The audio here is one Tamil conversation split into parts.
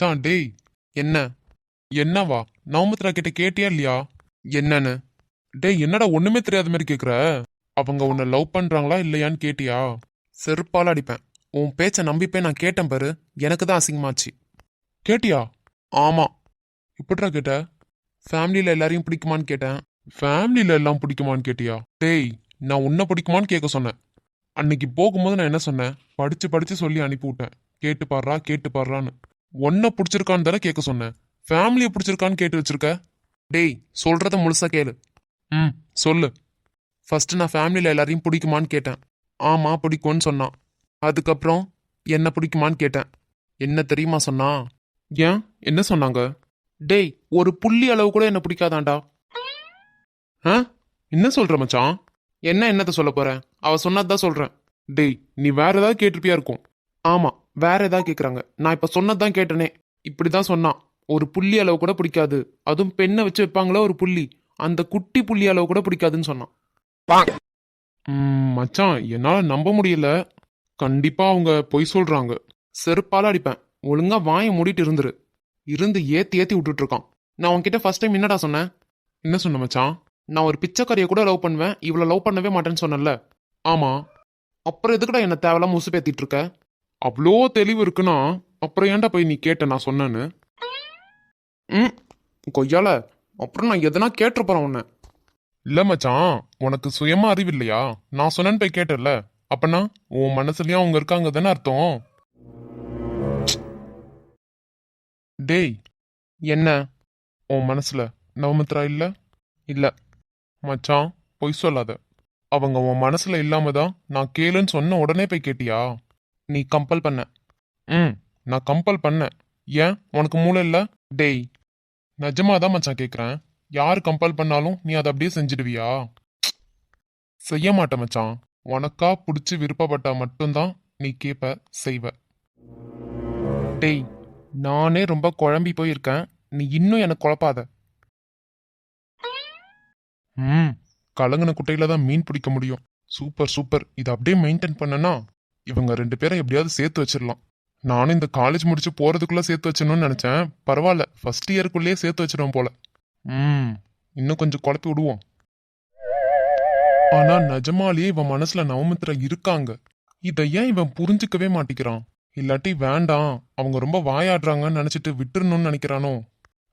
மச்சான் டேய் என்ன? என்னவா? நவமித்ரா கிட்ட கேட்டியா இல்லையா? என்னன்னு? டேய் என்னடா ஒண்ணுமே தெரியாத மாதிரி கேக்குற? அவங்க உன்னை லவ் பண்றாங்களா இல்லையான்னு கேட்டியா? செருப்பால அடிப்பேன். உன் பேச்ச நம்பிப்பே நான் கேட்டேன் பாரு. எனக்கு தான் அசிங்கமாச்சு. கேட்டியா? ஆமா. இப்படிடா கேட்ட? ஃபேமிலியில எல்லாரையும் பிடிக்குமான்னு கேட்டேன். ஃபேமிலியில எல்லாம் பிடிக்குமான்னு கேட்டியா? டேய் நான் உன்னை பிடிக்குமான்னு கேட்க சொன்னேன். அன்னைக்கு போகும்போது நான் என்ன சொன்னேன்? படிச்சு படிச்சு சொல்லி அனுப்பி விட்டேன் கேட்டு பாடுறா கேட்டு பாடுறான்னு. உன்னை பிடிச்சிருக்கான்னு தானே கேட்க சொன்னேன் ஃபேமிலியை பிடிச்சிருக்கான்னு கேட்டு வச்சிருக்க? டேய் சொல்கிறத முழுசாக கேளு. ம் சொல்லு. ஃபஸ்ட்டு நான் ஃபேமிலியில் எல்லாரையும் பிடிக்குமான்னு கேட்டேன். ஆமாம் பிடிக்கும்னு சொன்னான். அதுக்கப்புறம் என்ன பிடிக்குமான்னு கேட்டேன். என்ன தெரியுமா சொன்னா? ஏன்? என்ன சொன்னாங்க? டேய் ஒரு புள்ளி அளவு கூட என்ன பிடிக்காதாண்டா? ஆ? என்ன சொல்கிற மச்சான்? என்ன என்னத்தை சொல்ல அவள் சொன்னது தான் சொல்கிறேன் டேய் நீ வேற ஏதாவது கேட்டிருப்பியா இருக்கும். ஆமாம் வேற ஏதாவது கேக்குறாங்க. நான் இப்ப சொன்னதுதான் கேட்டனே. இப்படிதான் சொன்னான். ஒரு புள்ளி அளவு கூட பிடிக்காது. அதுவும் பெண்ணை வச்சு வைப்பாங்களா ஒரு புள்ளி? அந்த குட்டி புள்ளி அளவு கூட பிடிக்காதுன்னு சொன்னான். ம், மச்சான் என்னால நம்ப முடியல. கண்டிப்பா அவங்க பொய் சொல்றாங்க. செருப்பால அடிப்பேன். ஒழுங்கா வாயை மூடிட்டு இருந்துரு. இருந்து ஏத்தி ஏத்தி விட்டுட்டு இருக்கான். நான் உன்கிட்ட ஃபர்ஸ்ட் டைம் என்னடா சொன்னேன்? என்ன சொன்ன மச்சான்? நான் ஒரு பிச்சைக்காரியை கூட லவ் பண்ணுவேன். இவ்வளோ லவ் பண்ணவே மாட்டேன்னு சொன்னேன்ல. ஆமா. அப்புறம் எதுக்குடா என்ன தேவையில்லாம முசு பேத்திட்டு இருக்க? அவ்வளோ தெளிவு இருக்குன்னா அப்புறம் ஏன்டா போய் நீ கேட்ட நான் சொன்னேன்னு? ம் கொய்யால அப்புறம் நான் எதனா கேட்டிருப்பேன் உன்னை. இல்லை மச்சான் உனக்கு சுயமா அறிவு இல்லையா? நான் சொன்னேன்னு போய் கேட்டல அப்பனா உன் மனசுலயும் அவங்க இருக்காங்க தானே அர்த்தம் டேய் என்ன? உன் மனசுல நவமித்ரா இல்ல? இல்ல. மச்சான் பொய் சொல்லாத. அவங்க உன் மனசுல இல்லாம தான் நான் கேளுன்னு சொன்ன உடனே போய் கேட்டியா? நீ கம்பல் பண்ண. ம். நான் கம்பல் பண்ணேன் ஏன்? உனக்கு மூளை இல்ல? டேய் நிஜமா தான் மச்சான் கேக்குறேன். யார் கம்பல் பண்ணாலும் நீ அதை அப்படியே செஞ்சிடுவியா? செய்ய மாட்டேன் மச்சான். உனக்கா பிடிச்சி விருப்பப்பட்டா மட்டும்தான் நீ கேப்ப செய்வ. டேய் நானே ரொம்ப குழம்பி போயிருக்கேன். நீ இன்னும் எனக்கு குழப்பாத. ம். கலங்கின குட்டையில தான் மீன் பிடிக்க முடியும். Super super. இதை அப்படியே மெயின்டைன் பண்ணனா? இவங்க ரெண்டு பேரும் எப்படியாவது சேர்த்து வச்சிடலாம். நானும் இந்த காலேஜ் முடிச்சு போறதுக்குள்ள சேர்த்து வச்சிடணும்னு நினைச்சேன். பரவாயில்ல ஃபர்ஸ்ட் இயருக்குள்ளேயே சேர்த்து வச்சிடும் போல. ம் இன்னும் கொஞ்சம் குழப்பி விடுவோம். ஆனா நிஜமாலேயே இவன் மனசுல நவமித்ரா இருக்காங்க. இதை ஏன் இவன் புரிஞ்சுக்கவே மாட்டிக்கிறான் இல்லாட்டி வேண்டாம் அவங்க ரொம்ப வாயாடுறாங்கன்னு நினைச்சிட்டு விட்டுறணும்னு நினைக்கிறானோ?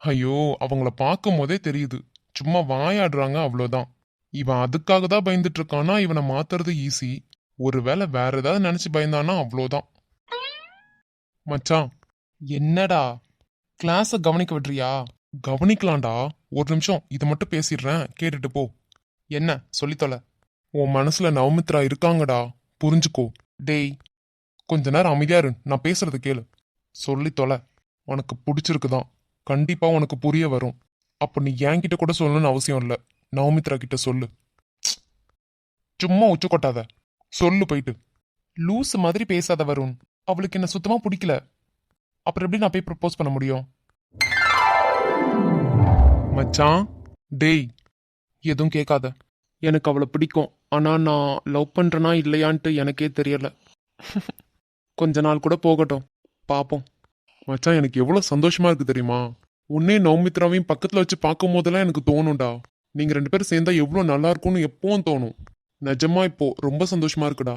ஐயோ அவங்கள பார்க்கும் போதே தெரியுது. சும்மா வாயாடுறாங்க அவ்வளோதான் இவன் அதுக்காக தான் பயந்துட்டு இருக்கானா? இவனை மாத்துறது ஈஸி ஒருவேளை வேற ஏதாவது நினைச்சு பயந்தானா? அவ்வளோதான் மச்சான் என்னடா? கிளாஸை கவனிக்க விட்றியா கவனிக்கலாம்டா. ஒரு நிமிஷம் இதை மட்டும் பேசிடுறேன். கேட்டுட்டு போ. என்ன சொல்லித்தொல. உன் மனசுல நவமித்ரா இருக்காங்கடா. புரிஞ்சுக்கோ. டேய் கொஞ்ச நேரம் அமைதியா இரு. நான் பேசுறது கேளு. சொல்லி தொலை உனக்கு பிடிச்சிருக்குதான். கண்டிப்பா உனக்கு புரிய வரும். அப்போ நீ என்கிட்ட கூட சொல்லணும்னு அவசியம் இல்லை. நவமித்ரா கிட்ட சொல்லு. சும்மா உச்சு கொட்டாத சொல்லு போயிட்டு. லூஸ் மாதிரி பேசாத வருண். அவளுக்கு என்ன சுத்தமா பிடிக்கல. அப்புறம் எப்படி நான் போய் ப்ரப்போஸ் பண்ண முடியும்? மச்சான் டேய் எதுவும் கேட்காத. எனக்கு அவளை பிடிக்கும். ஆனா நான் லவ் பண்றேனா இல்லையான்ட்டு எனக்கே தெரியல. கொஞ்ச நாள் கூட போகட்டும். பாப்போம். மச்சான் எனக்கு எவ்வளவு சந்தோஷமா இருக்கு தெரியுமா? உன்னே நவமித்ராவையும் பக்கத்துல வச்சு பார்க்கும் போதெல்லாம் எனக்கு தோணும்டா. நீங்க ரெண்டு பேரும் சேர்ந்தா எவ்வளவு நல்லா இருக்கும்னு எப்பவும் தோணும். நிஜமா இப்போ ரொம்ப சந்தோஷமா இருக்குடா.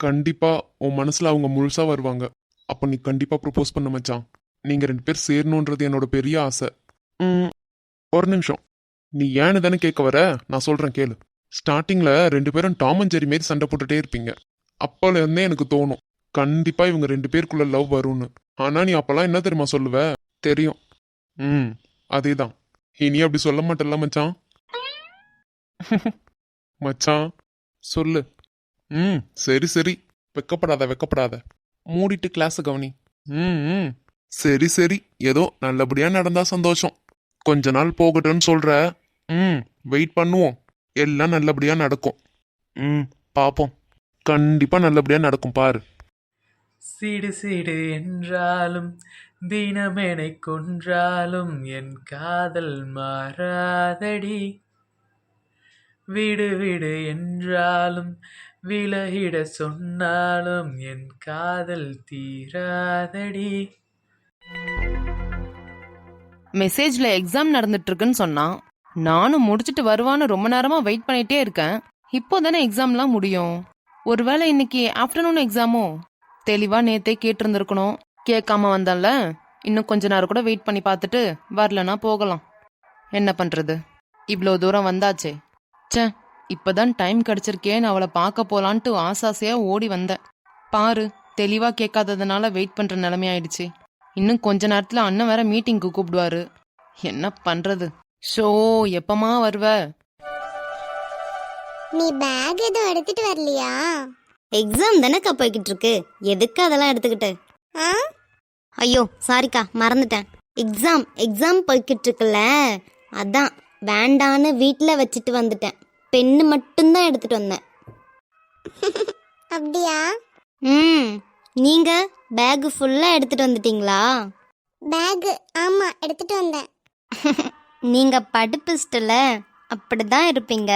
கண்டிப்பா உன் மனசுல அவங்க முழுசா வருவாங்க. அப்ப நீ கண்டிப்பா ப்ரொபோஸ் பண்ண மச்சான். நீங்க ரெண்டு பேர் சேரணுன்றது என்னோட பெரிய ஆசை. ம், ஒரு நிமிஷம். நீ ஏன்னு தானே கேட்க வர? நான் சொல்றேன் கேளு. ஸ்டார்டிங்ல ரெண்டு பேரும் டாம் அண்ட் ஜெரி மாரி சண்டை போட்டுட்டே இருப்பீங்க. அப்போல இருந்தே எனக்கு தோணும் கண்டிப்பா இவங்க ரெண்டு பேருக்குள்ள லவ் வரும்னு. ஆனா நீ அப்பெல்லாம் என்ன தெரியுமா சொல்லுவ? தெரியும். ம் அதேதான். இனி அப்படி சொல்ல மாட்டல்ல மச்சான். மச்சான் சொல்லு. ம் சரி சரி. வெக்கப்படாத வெக்கப்படாத. மூடிட்டு கிளாஸ் கவனி. ம் ம். சரி சரி. ஏதோ நல்லபடியா நடந்தா சந்தோஷம். கொஞ்ச நாள் போகட்டும்னு சொல்ற. ம். வெயிட் பண்ணுவோம். எல்லாம் நல்லபடியா நடக்கும். ம். பாப்போம். கண்டிப்பா நல்லபடியா நடக்கும் பாரு. சிடு சிடு என்றாலும் தினமெனை கொன்றாலும் என் காதல் மாறாதடி. விடு விடு என்றாலும் விலகிட சொன்னாலும் என் காதல் தீராதடி. மெசேஜ்ல எக்ஸாம் நடந்துட்டு இருக்குன்னு சொன்னான் நானும் முடிச்சிட்டு வருவான்னு ரொம்ப நேரமா வெயிட் பண்ணிட்டே இருக்கேன். இப்போ தானே எக்ஸாம்லாம் முடியும். ஒருவேளை இன்னைக்கு ஆஃப்டர்நூன் எக்ஸாமோ? தெளிவா நேத்தே கேட்டிருந்திருக்கணும். கேட்காம வந்தால இன்னும் கொஞ்ச நேரம் கூட வெயிட் பண்ணி பார்த்துட்டு வரலனா போகலாம். என்ன பண்றது? இவ்வளோ தூரம் வந்தாச்சே. ச்சே இப்பதான் டைம் கிடைச்சிருக்கேன்னு அவளை பார்க்க போலான்ட்டு ஆசாசையா ஓடி வந்தேன். பாரு தெளிவா கேட்காததுனால வெயிட் பண்ற நிலைமை ஆயிடுச்சு இன்னும் கொஞ்ச நேரத்துல அண்ணன் வேற மீட்டிங்க்கு கூப்பிடுவாரு. என்ன பண்றது? ஷோ எப்பமா வருவ? நீ பேக் எதுவும் எடுத்துட்டு வரலையா? எக்ஸாம் தானேக்கா போய்கிட்டு இருக்கு. எதுக்கு அதெல்லாம் எடுத்துக்கிட்டு? ஆ? ஐயோ சாரிக்கா மறந்துட்டேன். எக்ஸாம் எக்ஸாம் போய்கிட்டு இருக்குல்ல? அதான். வேண்டான்னு வீட்டில் வச்சுட்டு வந்துட்டேன். பென்னு மட்டும்தான் எடுத்துட்டு வந்தேன். அப்படியா? ம். நீங்க பேக் ஃபுல்லாக எடுத்துட்டு வந்துட்டீங்களா? பேக் ஆமா எடுத்துட்டு வந்தேன். நீங்க படிப்பிஸ்டில் அப்படிதான் இருப்பீங்க.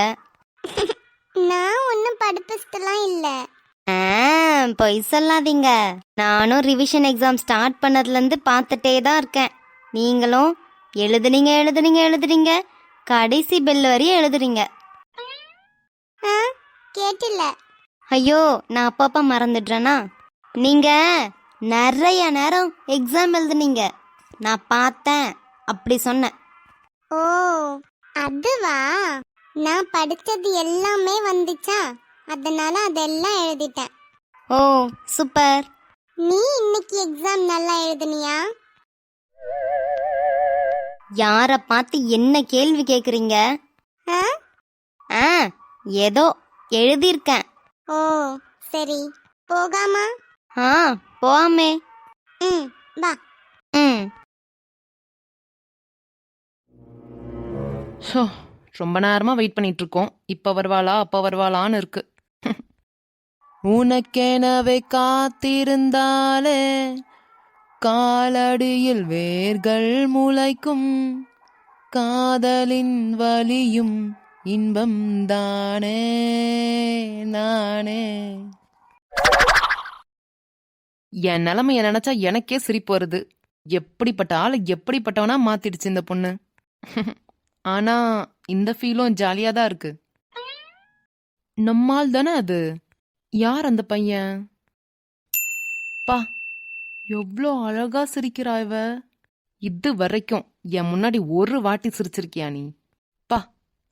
நான் ஒன்றும் படிப்பிஸ்டெல்லாம் இல்லை. ஆ பொய் சொல்லாதீங்க. நானும் ரிவிஷன் எக்ஸாம் ஸ்டார்ட் பண்ணதுலேருந்து பார்த்துட்டே தான் இருக்கேன். நீங்களும் எழுதுனீங்க எழுதுனீங்க எழுதுறீங்க கடைசி பெல் வரையும் எழுதுறீங்க. கேட்டில்ல. ஐயோ நான் அப்பப்போ மறந்துடுறேனா? நீங்க நிறைய நேரம் எக்ஸாம் எழுதுனீங்க. நான் பார்த்தேன். அப்படி சொன்னேன். ஓ அதுவா? நான் படிச்சது எல்லாமே வந்துச்சா? அதனால அதெல்லாம் எழுதிட்டேன். ஓ சூப்பர். நீ இன்னைக்கு எக்ஸாம் நல்லா எழுதுனியா? யாரை பார்த்து என்ன கேள்வி கேட்குறீங்க ஆ? ஆ ஏதோ எழுதியிருக்கேன். ஓ சரி. போகாமா? ஆ போமே ம் வா. ம். ஷோ ரொம்ப நேரமா வெயிட் பண்ணிட்டு இருக்கோம். இப்ப வருவாளா அப்ப வருவாளான்னு இருக்கு. உனக்கெனவே காத்திருந்தாலே காலடியில் வேர்கள் முளைக்கும். காதலின் வலியும் இன்பம் தானே நானே. என் நிலைமைய நினைச்சா எனக்கே சிரிப்பு வருது. எப்படிப்பட்ட ஆளை எப்படிப்பட்டவனா மாத்திடுச்சு இந்த பொண்ணு? ஆனா இந்த ஃபீலும் ஜாலியா தான் இருக்கு. நம்மால் தானே அது? யார் அந்த பையன்? பா எவ்வளோ அழகா சிரிக்கிறா இவ. இது வரைக்கும் என் முன்னாடி ஒரு வாட்டி சிரிச்சிருக்கியா நீ? பா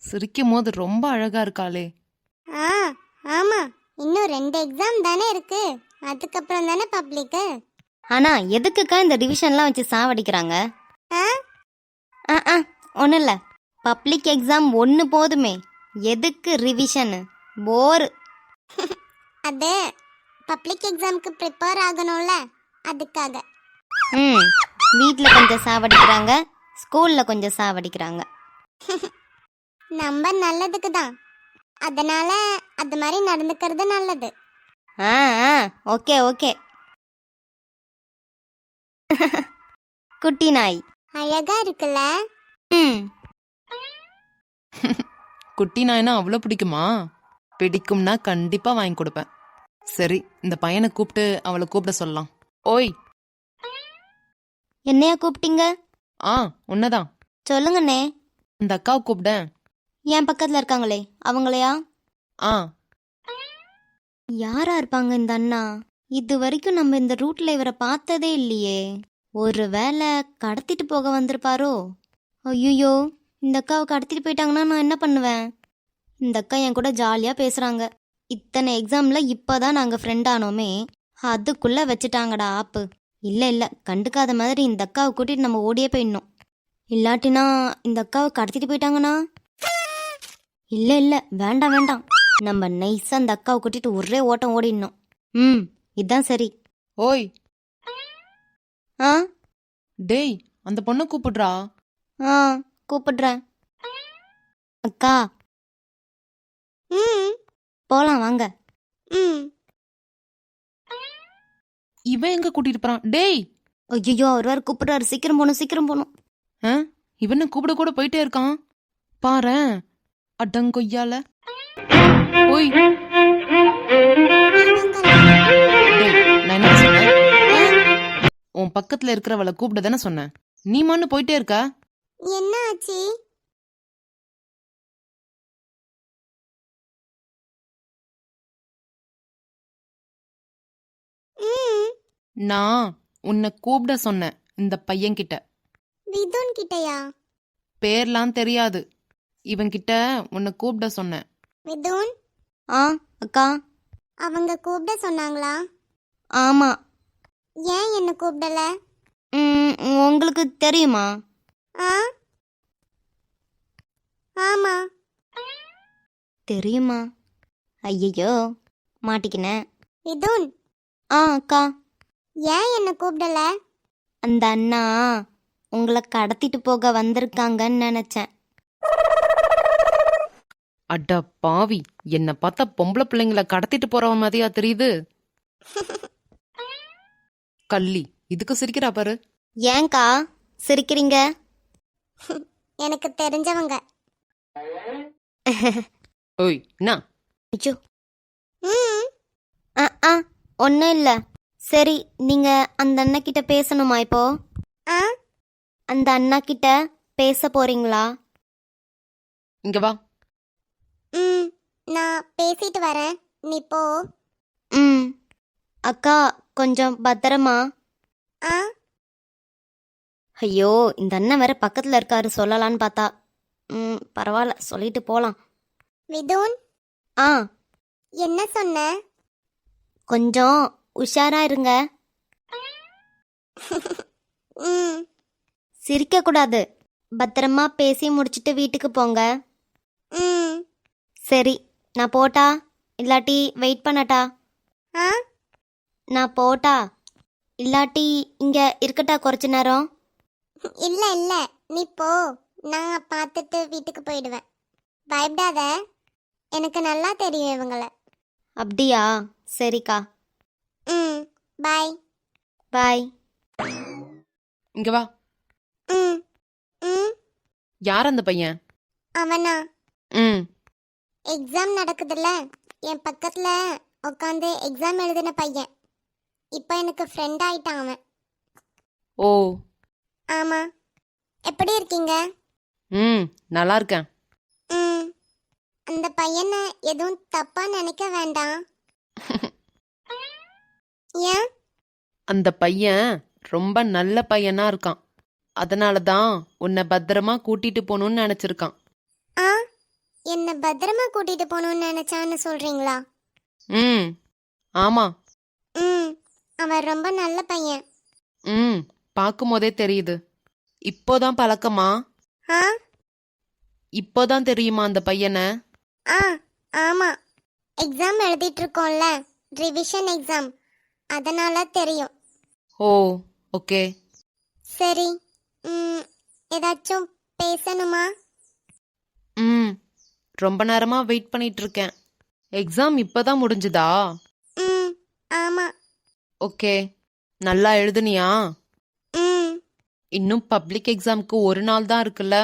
சிரிக்கும் போது ரொம்ப அழகா இருக்காளே. ஆ ஆமா. இன்னும் ரெண்டு எக்ஸாம் தானே இருக்கு. அதுக்கப்புறம் தானே பப்ளிக்கு ஆனா எதுக்குக்கா இந்த டிவிஷன்லாம் வச்சு சாவடிக்கிறாங்க? ஆ? ஆ ஆ ஒன்றும் இல்லை. பப்ளிக் எக்ஸாம் ஒன்று போதுமே. எதுக்கு ரிவிஷனு போர் அது பப்ளிக் எக்ஸாம்க்கு ப்ரிப்பேர் ஆகணும்ல. அதுக்காக. ம் வீட்டில் கொஞ்சம் சாவடிக்கிறாங்க ஸ்கூலில் கொஞ்சம் சாவடிக்கிறாங்க. நம்ம நல்லதுக்கு தான். அதனால அது மாதிரி நடந்துக்கிறது நல்லது. ஆ ஆ ஓகே ஓகே. குட்டி நாய். அழகா இருக்குல்ல? ம். குட்டி நாய்னா அவ்வளோ பிடிக்குமா? பிடிக்கும்னா கண்டிப்பா வாங்கி கொடுப்பேன். சரி இந்த பையனை கூப்பிட்டு அவளை கூப்பிட சொல்லலாம். ஓய். என்னையா கூப்பிட்டீங்க? ஆ உன்னதான். சொல்லுங்கண்ணே. இந்த அக்காவை கூப்பிட என் பக்கத்தில் இருக்காங்களே அவங்களையா? ஆ. யாரா இருப்பாங்க இந்த அண்ணா? இது வரைக்கும் நம்ம இந்த ரூட்ல இவரை பார்த்ததே இல்லையே. ஒருவேளை கடத்திட்டு போக வந்திருப்பாரோ? ஐயோ இந்த அக்காவை கடத்திட்டு போயிட்டாங்கன்னா நான் என்ன பண்ணுவேன்? இந்த அக்கா என் கூட ஜாலியா பேசுறாங்க. இத்தனை எக்ஸாம்ல இப்பதான் நாங்க ஃப்ரெண்ட் ஆனோமே. அதுக்குள்ள வச்சுட்டாங்கடா ஆப்பு. இல்ல இல்ல கண்டுக்காத மாதிரி இந்த அக்காவை கூட்டிட்டு நம்ம ஓடியே போயிடணும். இல்லாட்டினா இந்த அக்காவை கடத்திட்டு போயிட்டாங்கன்னா இல்ல இல்ல வேண்டாம் வேண்டாம். நம்ம நைஸா அந்த அக்காவை கூட்டிட்டு ஒரே ஓட்டம் ஓடிடணும். ம் இதான் சரி. ஓய். ஆ? டேய் அந்த பொண்ணை கூப்பிடுறா. ஆ கூப்பிடுறேன். அக்கா. ம். போலாம் வாங்க. ம். இவன் எங்க கூட்டிட்டு போறான்? டேய்! ஐயோ அவர் வேற கூப்பிடுறாரு. சீக்கிரம் போகணும் சீக்கிரம் போகணும். ஆ? இவனை கூப்பிட கூட போயிட்டே இருக்கான். பாரேன் அடங்கொய்யால. ஓய். டேய் நான் என்ன சொன்னேன்? உன் பக்கத்துல இருக்கிறவளை கூப்பிட தானே சொன்னேன். நீ மண்ணு போயிட்டே இருக்க? என்ன ஆச்சு ம். நான் உன்னை கூப்பிட சொன்னேன் இந்த பையன்கிட்ட. விதுன் கிட்டயா? பேர்லாம் தெரியாது. இவன்கிட்ட உன்னை கூப்பிட சொன்னேன். விதுன்? ஆ அக்கா. அவங்க கூப்பிட சொன்னாங்களா? ஆமா. ஏன் என்ன கூப்பிடல? ம், உங்களுக்கு தெரியுமா? ஆ? ஆமா. தெரியுமா? ஐயையோ மாட்டிக்கினேன். விதுன்? ஆ அக்கா. ஏன் என்ன கூப்பிடல? அந்த அண்ணா உங்களை கடத்திட்டு போக வந்திருக்காங்கன்னு நினைச்சேன். அட பாவி என்ன பார்த்தா பொம்பளை பிள்ளைங்கள கடத்திட்டு போறவன் மாதிரியா தெரியுது. கள்ளி இதுக்கு சிரிக்கிறா பாரு. ஏன்க்கா சிரிக்கிறீங்க? எனக்கு தெரிஞ்சவங்க. ஓய் என்ன? ஐயோ. ம். ஆ ஆ ஒன்றும் இல்லை. சரி நீங்க அந்த அண்ணா கிட்ட பேசணுமா இப்போ? ஆ? அந்த அண்ணா கிட்ட பேச போறீங்களா? இங்க வா. ம் நான் பேசிட்டு வரேன். நீ போ. ம். அக்கா கொஞ்சம் பத்திரமா? ஆ? ஐயோ இந்த அண்ணன் வேற பக்கத்துல இருக்காரு சொல்லலான்னு பார்த்தா. ம் பரவாயில்ல சொல்லிட்டு போலாம். விதுன்? ஆ. என்ன சொன்ன? கொஞ்சம் உஷாரா இருங்க. சிரிக்க கூடாது பத்திரமா பேசி முடிச்சிட்டு வீட்டுக்கு போங்க. ம். சரி நான் போட்டா? இல்லாட்டி வெயிட் பண்ணட்டா? ஆ? நான் போட்டா? இல்லாட்டி இங்க இருக்கட்டா கொஞ்ச நேரம்? இல்ல இல்ல. நீ போ. நான் பார்த்துட்டு வீட்டுக்கு போயிடுவேன். பயப்படாத. எனக்கு நல்லா தெரியும் இவங்கள. அப்படியா? சரிக்கா. ம் பாய். பாய். இங்க வா. ம் ம். யார் அந்த பையன்? அவனா? ம். எக்ஸாம் நடக்குதுல்ல. என் பக்கத்துல உட்காந்து எக்ஸாம் எழுதின பையன். இப்போ எனக்கு ஃப்ரெண்ட் ஆயிட்டான் அவன். ஓ. ஆமா. எப்படி இருக்கீங்க? ம் நல்லா இருக்கேன். ம். அந்த பையனை எதுவும் தப்பா நினைக்க வேண்டாம். ஏன்? அந்த பையன் ரொம்ப நல்ல பையனா இருக்கான். அதனால தான் உன்னை பத்திரமா கூட்டிட்டு போகணும்னு நினைச்சிருக்கான். ஆ? என்ன பத்திரமா கூட்டிட்டு போகணும்னு நினைச்சான்னு சொல்றீங்களா? ம். ஆமா. ம். அவன் ரொம்ப நல்ல பையன். ம். பார்க்கும் போதே தெரியுது. இப்போதான் பழக்கமா? ஆ? இப்போதான் தெரியுமா அந்த பையனை? ஆ. ஆமா. எக்ஸாம் எழுதிட்டு இருக்கோம்ல. Revision exam. அதனால தெரியும். ஓ ஓகே. சரி ம் ஏதாச்சும் பேசணுமா? ம் ரொம்ப நேரமா வெயிட் பண்ணிட்டு இருக்கேன். எக்ஸாம் இப்பதான் முடிஞ்சுதா? ம் ஆமா. ஓகே நல்லா எழுதுனியா? ம். இன்னும் பப்ளிக் எக்ஸாம்க்கு ஒரு நாள் தான் இருக்குல்ல?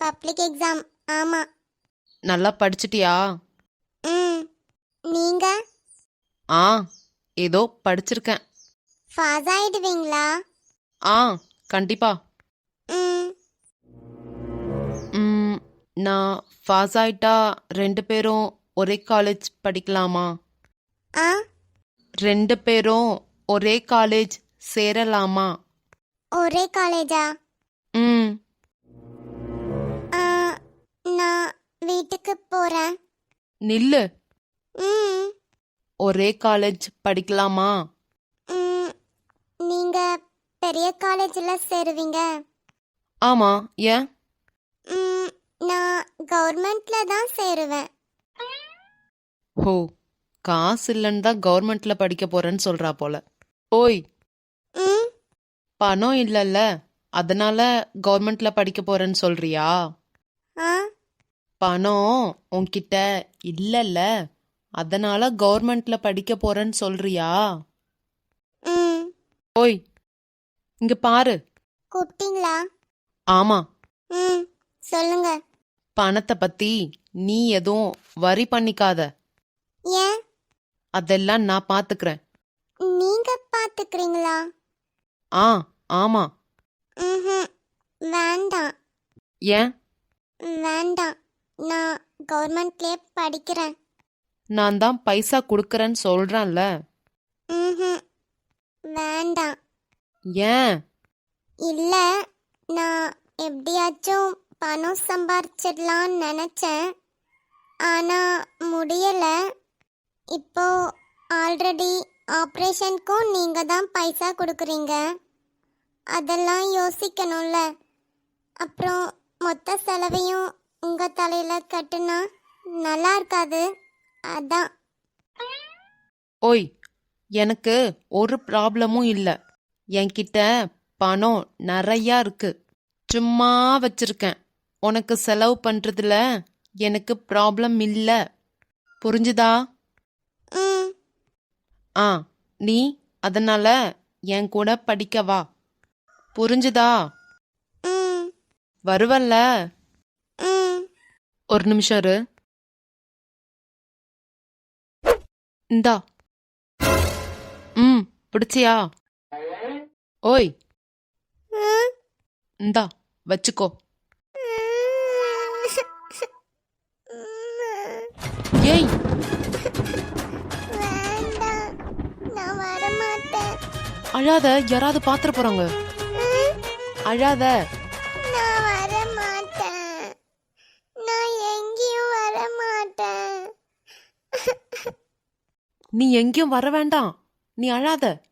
பப்ளிக் எக்ஸாம் ஆமா. நல்லா படிச்சிட்டியா? ம் நீங்க? ஆ ஏதோ படிச்சிருக்கேன். பாஸ் ஆயிடுவீங்களா? ஆ கண்டிப்பா. ம். நான் பாஸ் ஆயிட்டா ரெண்டு பேரும் ஒரே காலேஜ் படிக்கலாமா? ஆ. ரெண்டு பேரும் ஒரே காலேஜ் சேரலாமா? ஒரே காலேஜா ம். நான் வீட்டுக்கு போறேன். நில்லு. ம். ஒரே காலேஜ் படிக்கலாமா? நீங்க பெரிய காலேஜில் சேருவீங்க. ஆமா ஏன்? நான் கவர்மெண்ட்ல தான் சேருவேன். ஹோ காசு இல்லைன்னு தான் கவர்மெண்ட்ல படிக்க போறேன்னு சொல்றா போல. ஓய்! பணம் இல்லைல்ல அதனால கவர்மெண்ட்ல படிக்க போறேன்னு சொல்றியா? பணம் உன்கிட்ட இல்லைல்ல. அதனால கவர்மெண்ட்ல படிக்க போறேன்னு சொல்றியா? ம். ஓய் இங்க பாரு. கூப்பிட்டீங்களா? ஆமா. ம் சொல்லுங்க. பணத்தை பத்தி நீ எதுவும் வரி பண்ணிக்காத. ஏன்? அதெல்லாம் நான் பாத்துக்கிறேன். நீங்க பாத்துக்கிறீங்களா? ஆ ஆமா. ம்ஹும். வேண்டாம். ஏன்? வேண்டாம். நான் கவர்மெண்ட்லேயே படிக்கிறேன். நான் தான் பைசா கொடுக்கறேன்னு சொல்றேன்ல. வேண்டாம். ஏன்? இல்லை நான் எப்படியாச்சும் பணம் சம்பாரிச்சிடலான்னு நினச்சேன். ஆனால் முடியலை. இப்போ ஆல்ரெடி ஆப்ரேஷனுக்கும் நீங்கள் தான் பைசா கொடுக்குறீங்க. அதெல்லாம் யோசிக்கணும்ல. அப்புறம் மொத்த செலவையும் உங்கள் தலையில் கட்டுனா நல்லா இருக்காது. அதான். ஓய் எனக்கு ஒரு ப்ராப்ளமும் இல்லை. என்கிட்ட பணம் நிறையா இருக்கு. சும்மா வச்சிருக்கேன். உனக்கு செலவு பண்றதுல எனக்கு ப்ராப்ளம் இல்லை. புரிஞ்சுதா? ம். ஆ நீ அதனால என் கூட படிக்க வா. புரிஞ்சுதா? ம். வருவல்ல? ம். ஒரு நிமிஷம் இரு. இந்தா. ம் பிடிச்சியா? ஓய். இந்தா வச்சுக்கோ. ஏய். அழாத யாராவது பாத்திர போறாங்க. அழாத நான் வரமாட்டேன் நான் எங்கேயும் வரமாட்டேன் நீ எங்கேயும் வர வேண்டாம். நீ அழாத.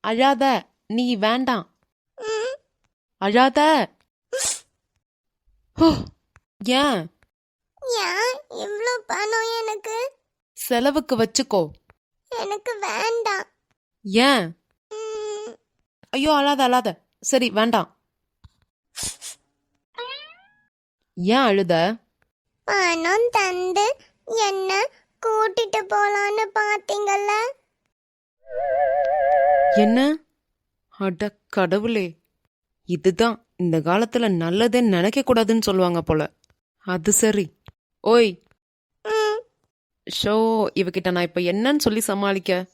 அழாத. நீ வேண்டாம். அழாத. ஏன்? இவ்வளோ பணம் எனக்கு. செலவுக்கு வச்சுக்கோ. எனக்கு வேண்டாம். ஏன்? ஐயோ அழாத அழாத. சரி வேண்டாம். ஏன் அழுத? பணம் தந்து என்ன கூட்டிட்டு போலான்னு பாத்தீங்கல்ல? என்ன? அட கடவுளே. இதுதான் இந்த காலத்துல நல்லதே நினைக்க கூடாதுன்னு சொல்லுவாங்க போல. அது சரி. ஓய். ஷோ இவகிட்ட நான் இப்ப என்னன்னு சொல்லி சமாளிக்க.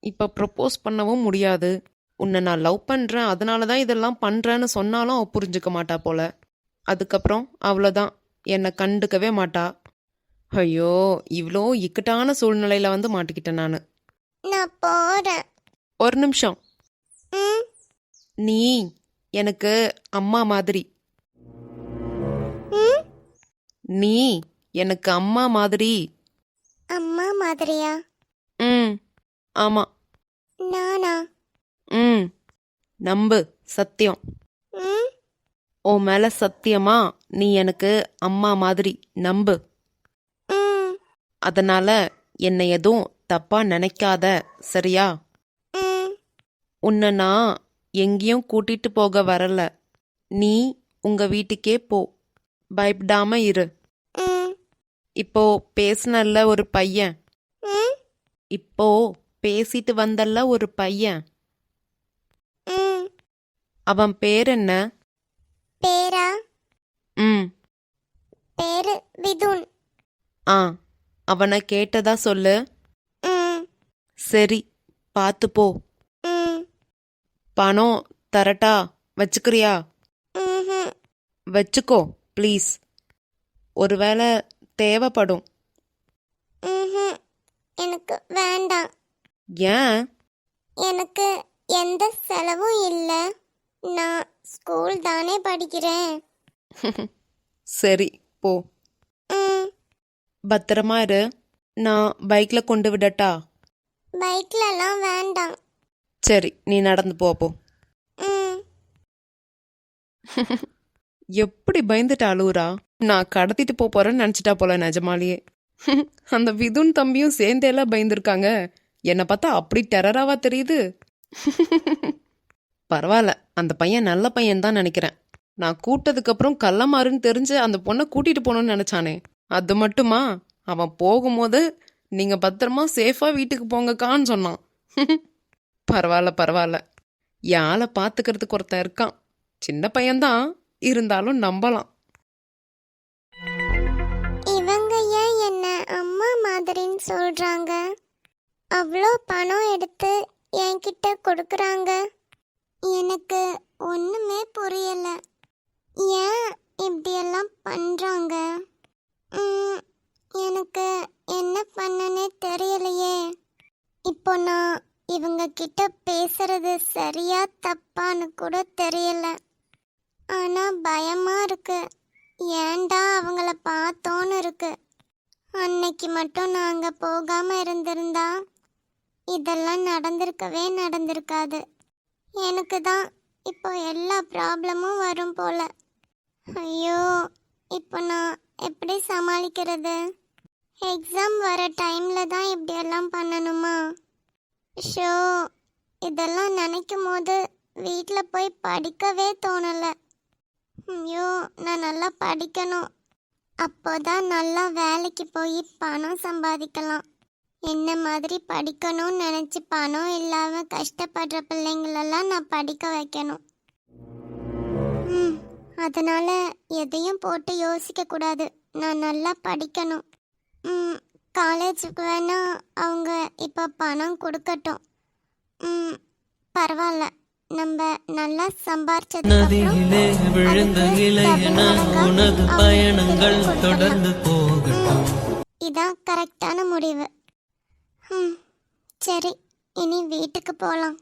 இப்ப ப்ரப்போஸ் பண்ணவும் முடியாது. உன்னை நான் லவ் பண்றேன் அதனால தான் இதெல்லாம் பண்றேன்னு சொன்னாலும் அவ புரிஞ்சுக்க மாட்டா போல. அதுக்கப்புறம் அவ்வளோதான் என்னை கண்டுக்கவே மாட்டா. ஐயோ இவ்வளோ இக்கட்டான சூழ்நிலையில வந்து மாட்டிக்கிட்டேன் நான். நான் போறேன். ஒரு நிமிஷம். ம், நீ எனக்கு அம்மா மாதிரி. ம், நீ எனக்கு அம்மா மாதிரி. அம்மா மாதிரியா? ம் ஆமா. நானா? ம் நம்பு சத்தியம். ம், உன் மேல சத்தியமா நீ எனக்கு அம்மா மாதிரி நம்பு. அதனால என்னை எதுவும் தப்பா நினைக்காத சரியா? உன்னை நான் எங்கேயும் கூட்டிட்டு போக வரல. நீ உங்க வீட்டுக்கே போ. பயப்படாம இரு. இப்போ பேசுனல்ல ஒரு பையன். இப்போ பேசிட்டு வந்தல்ல ஒரு பையன். அவன் பேர் என்ன? பேரா? ம். பேரு விதுன். ஆ. அவனை கேட்டதா சொல்லு. ம், சரி பார்த்து போ. பணம் தரட்டா வச்சுக்கிறியா. வச்சுக்கோ ப்ளீஸ். ஒருவேளை தேவைப்படும். எனக்கு வேண்டாம். ஏன்? எனக்கு எந்த செலவும் இல்லை. நான் ஸ்கூல் தானே படிக்கிறேன். சரி போ. ம், பத்திரமா இரு. நான் பைக்ல கொண்டு விடட்டா? பைக்லலாம் வேண்டாம். சரி நீ நடந்து போ போ ம், எப்படி பயந்துட்டு அழுவுறா? நான் கடத்திட்டு போப் போறேன்னு நினைச்சிட்டா போல நிஜமாலேயே. அந்த விதுன் தம்பியும் சேர்ந்தேலாம் பயந்துருக்காங்க. என்னை பார்த்தா அப்படி டெரராவா தெரியுது. பரவாயில்ல அந்த பையன் நல்ல பையன் தான் நினைக்கிறேன். நான் கூட்டதுக்கு அப்புறம் கள்ளமாருன்னு தெரிஞ்சு அந்த பொண்ணை கூட்டிட்டு போகணும்னு நினைச்சானே. அது மட்டுமா? அவன் போகும்போது நீங்க பத்திரமா சேஃபா வீட்டுக்கு போங்கக்கான்னு சொன்னான். பரவாயில்ல பரவாயில்ல. யாழை பார்த்துக்கிறதுக்கு ஒருத்தன் இருக்கான். சின்ன பையன்தான். இருந்தாலும் நம்பலாம். இவங்க ஏன் என்ன அம்மா மாதிரின்னு சொல்றாங்க? அவ்வளோ பணம் எடுத்து என்கிட்ட கொடுக்குறாங்க. எனக்கு ஒன்றுமே புரியல. ஏன் இப்படியெல்லாம் பண்ணுறாங்க எனக்கு என்ன பண்ணனே தெரியலையே. இப்போ நான் இவங்க கிட்ட பேசுறது சரியா தப்பான்னு கூட தெரியல. ஆனா பயமா இருக்கு. ஏன்டா அவங்கள பார்த்தோன்னு இருக்கு. அன்னைக்கு மட்டும் நான் அங்க போகாம இருந்திருந்தா இதெல்லாம் நடந்திருக்கவே நடந்திருக்காது. எனக்கு தான் இப்போ எல்லா ப்ராப்ளமும் வரும் போல. ஐயோ இப்போ நான் எப்படி சமாளிக்கிறது? எக்ஸாம் வர டைம்ல தான் இப்படியெல்லாம் பண்ணணுமா? ஷோ இதெல்லாம் நினைக்கும் போது வீட்டில் போய் படிக்கவே தோணலை. ஐயோ நான் நல்லா படிக்கணும். அப்போதான் நல்லா வேலைக்கு போய் பணம் சம்பாதிக்கலாம். என்ன மாதிரி படிக்கணும்னு நினச்சி பணம் இல்லாமல் கஷ்டப்படுற பிள்ளைங்களெல்லாம் நான் படிக்க வைக்கணும். அதனால எதையும் போட்டு யோசிக்க கூடாது. நான் நல்லா படிக்கணும். ம் காலேஜுக்கு வேணா அவங்க இப்போ பணம் கொடுக்கட்டும். ம் பரவாயில்ல நம்ம நல்லா நதியிலே விழுந்த இலையென உனது பயணங்கள் தொடர்ந்து போகட்டும். இதான் கரெக்டான முடிவு. ம் சரி இனி வீட்டுக்கு போகலாம்